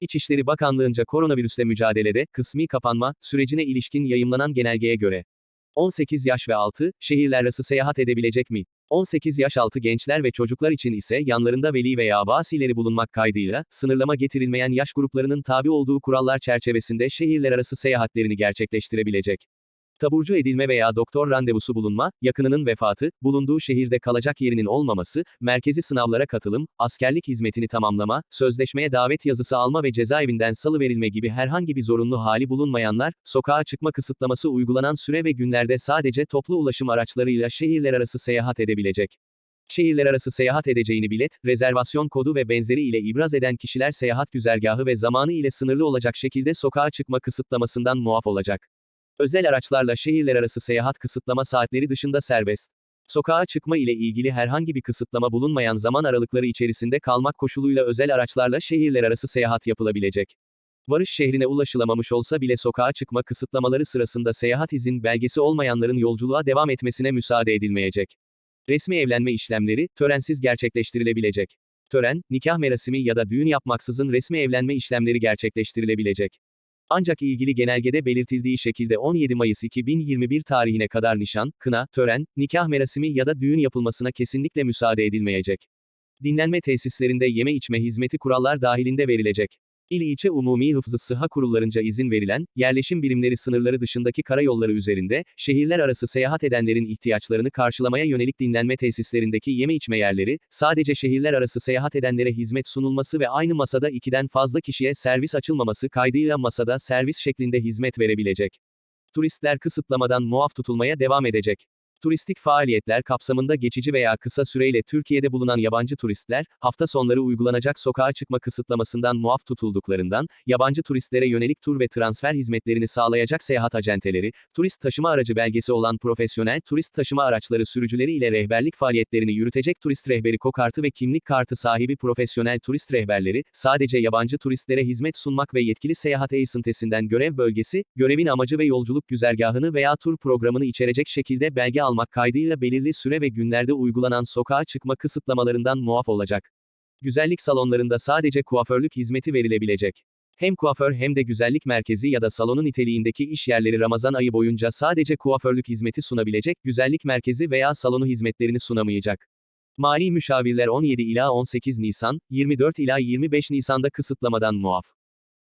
İçişleri Bakanlığı'nca koronavirüsle mücadelede, kısmi kapanma, sürecine ilişkin yayımlanan genelgeye göre, 18 yaş ve altı, şehirler arası seyahat edebilecek mi? 18 yaş altı gençler ve çocuklar için ise yanlarında veli veya vasileri bulunmak kaydıyla, sınırlama getirilmeyen yaş gruplarının tabi olduğu kurallar çerçevesinde şehirler arası seyahatlerini gerçekleştirebilecek. Taburcu edilme veya doktor randevusu bulunma, yakınının vefatı, bulunduğu şehirde kalacak yerinin olmaması, merkezi sınavlara katılım, askerlik hizmetini tamamlama, sözleşmeye davet yazısı alma ve cezaevinden salıverilme gibi herhangi bir zorunlu hali bulunmayanlar, sokağa çıkma kısıtlaması uygulanan süre ve günlerde sadece toplu ulaşım araçlarıyla şehirler arası seyahat edebilecek. Şehirler arası seyahat edeceğini bilet, rezervasyon kodu ve benzeri ile ibraz eden kişiler seyahat güzergahı ve zamanı ile sınırlı olacak şekilde sokağa çıkma kısıtlamasından muaf olacak. Özel araçlarla şehirler arası seyahat kısıtlama saatleri dışında serbest. Sokağa çıkma ile ilgili herhangi bir kısıtlama bulunmayan zaman aralıkları içerisinde kalmak koşuluyla özel araçlarla şehirler arası seyahat yapılabilecek. Varış şehrine ulaşılamamış olsa bile sokağa çıkma kısıtlamaları sırasında seyahat izin belgesi olmayanların yolculuğa devam etmesine müsaade edilmeyecek. Resmi evlenme işlemleri, törensiz gerçekleştirilebilecek. Tören, nikah merasimi ya da düğün yapmaksızın resmi evlenme işlemleri gerçekleştirilebilecek. Ancak ilgili genelgede belirtildiği şekilde 17 Mayıs 2021 tarihine kadar nişan, kına, tören, nikah merasimi ya da düğün yapılmasına kesinlikle müsaade edilmeyecek. Dinlenme tesislerinde yeme içme hizmeti kurallar dahilinde verilecek. İl ilçe umumi hıfzı sıha kurullarınca izin verilen, yerleşim birimleri sınırları dışındaki karayolları üzerinde, şehirler arası seyahat edenlerin ihtiyaçlarını karşılamaya yönelik dinlenme tesislerindeki yeme içme yerleri, sadece şehirler arası seyahat edenlere hizmet sunulması ve aynı masada ikiden fazla kişiye servis açılmaması kaydıyla masada servis şeklinde hizmet verebilecek. Turistler kısıtlamadan muaf tutulmaya devam edecek. Turistik faaliyetler kapsamında geçici veya kısa süreyle Türkiye'de bulunan yabancı turistler, hafta sonları uygulanacak sokağa çıkma kısıtlamasından muaf tutulduklarından, yabancı turistlere yönelik tur ve transfer hizmetlerini sağlayacak seyahat acenteleri, turist taşıma aracı belgesi olan profesyonel turist taşıma araçları sürücüleri ile rehberlik faaliyetlerini yürütecek turist rehberi kokartı ve kimlik kartı sahibi profesyonel turist rehberleri, sadece yabancı turistlere hizmet sunmak ve yetkili seyahat eğisintesinden görev bölgesi, görevin amacı ve yolculuk güzergahını veya tur programını içerecek şekilde belge almak kaydıyla belirli süre ve günlerde uygulanan sokağa çıkma kısıtlamalarından muaf olacak. Güzellik salonlarında sadece kuaförlük hizmeti verilebilecek. Hem kuaför hem de güzellik merkezi ya da salonu niteliğindeki iş yerleri Ramazan ayı boyunca sadece kuaförlük hizmeti sunabilecek, güzellik merkezi veya salonu hizmetlerini sunamayacak. Mali müşavirler 17 ila 18 Nisan, 24 ila 25 Nisan'da kısıtlamadan muaf.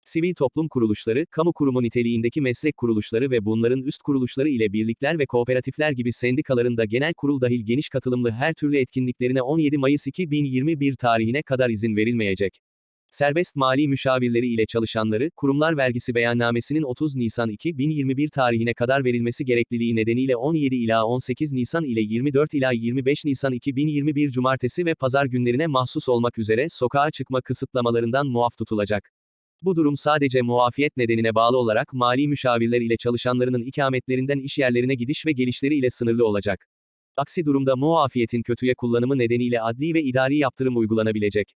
Sivil toplum kuruluşları, kamu kurumu niteliğindeki meslek kuruluşları ve bunların üst kuruluşları ile birlikler ve kooperatifler gibi sendikaların da genel kurul dahil geniş katılımlı her türlü etkinliklerine 17 Mayıs 2021 tarihine kadar izin verilmeyecek. Serbest mali müşavirleri ile çalışanları, kurumlar vergisi beyannamesinin 30 Nisan 2021 tarihine kadar verilmesi gerekliliği nedeniyle 17 ila 18 Nisan ile 24 ila 25 Nisan 2021 Cumartesi ve Pazar günlerine mahsus olmak üzere sokağa çıkma kısıtlamalarından muaf tutulacak. Bu durum sadece muafiyet nedenine bağlı olarak mali müşavirler ile çalışanlarının ikametlerinden iş yerlerine gidiş ve gelişleri ile sınırlı olacak. Aksi durumda muafiyetin kötüye kullanımı nedeniyle adli ve idari yaptırım uygulanabilecek.